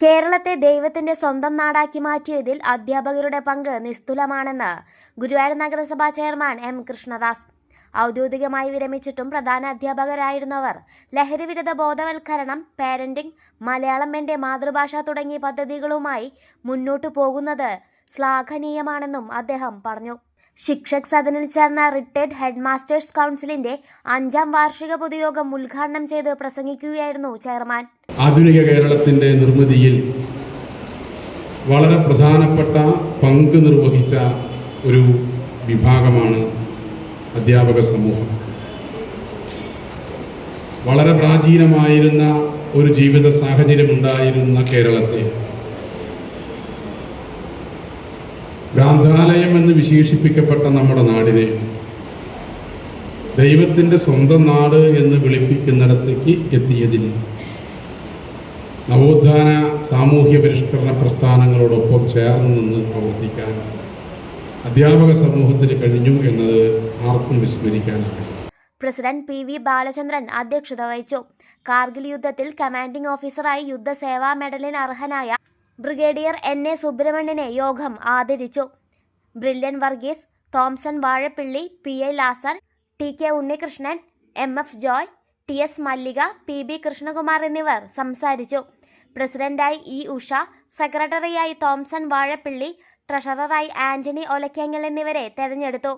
കേരളത്തെ ദൈവത്തിന്റെ സ്വന്തം നാടാക്കി മാറ്റിയതിൽ അധ്യാപകരുടെ പങ്ക് നിസ്തുലമാണെന്ന് ഗുരുവായൂർ നഗരസഭാ ചെയർമാൻ എം കൃഷ്ണദാസ്. ഔദ്യോഗികമായി വിരമിച്ചിട്ടും പ്രധാന അധ്യാപകരായിരുന്നവർ ലഹരി വിരുദ്ധ ബോധവൽക്കരണം പാരന്റിംഗ് മലയാളം എന്റെ മാതൃഭാഷ തുടങ്ങിയ പദ്ധതികളുമായി മുന്നോട്ടു പോകുന്നത് ശ്ലാഘനീയമാണെന്നും അദ്ദേഹം പറഞ്ഞു. ശിക്ഷക് സദനിൽ ചേർന്ന റിട്ടയർഡ് ഹെഡ് മാസ്റ്റേഴ്സ് കൗൺസിലിന്റെ അഞ്ചാം വാർഷിക പൊതുയോഗം ഉദ്ഘാടനം ചെയ്ത് പ്രസംഗിക്കുകയായിരുന്നു ചെയർമാൻ. ആധുനിക കേരളത്തിന്റെ നിർമ്മിതിയിൽ വളരെ പ്രധാനപ്പെട്ട പങ്ക് നിർവഹിച്ച ഒരു വിഭാഗമാണ് അധ്യാപക സമൂഹം. വളരെ പ്രാചീനമായിരുന്ന ഒരു ജീവിത സാഹചര്യമുണ്ടായിരുന്ന കേരളത്തെ ഭ്രാന്താലയം എന്ന് വിശേഷിപ്പിക്കപ്പെട്ട നമ്മുടെ നാടിനെ ദൈവത്തിന്റെ സ്വന്തം നാട് എന്ന് വിളിപ്പിക്കുന്നിടത്തേക്ക് എത്തിയതിൽ നവോത്ഥാന സാമൂഹ്യ പരിഷ്കരണ പ്രസ്ഥാനങ്ങളോടൊപ്പം ചേർന്ന് നിന്ന് പ്രവർത്തിക്കാൻ അധ്യാപക സമൂഹത്തിന് കഴിഞ്ഞു എന്നത് ആർക്കും വിസ്മരിക്കാനാണ് പ്രസിഡന്റ് പി വി ബാലചന്ദ്രൻ അധ്യക്ഷത വഹിച്ചു. കാർഗിൽ യുദ്ധത്തിൽ കമാൻഡിംഗ് ഓഫീസറായി യുദ്ധസേവാ മെഡലിന് അർഹനായ ബ്രിഗേഡിയർ എൻ എ സുബ്രഹ്മണ്യനെ യോഗം ആദരിച്ചു. Brillian Varghese Thomson Vazhappilly P A Lazar T K Unnikrishnan M F Joy T S Mallika P B Krishnakumar എന്നിവർ സംസാരിച്ചു. പ്രസിഡന്റായി ഇ ഉഷ സെക്രട്ടറിയായി തോംസൺ വാഴപ്പിള്ളി ട്രഷററായി ആന്റണി ഒലക്കേങ്ങൽ എന്നിവരെ തെരഞ്ഞെടുത്തു.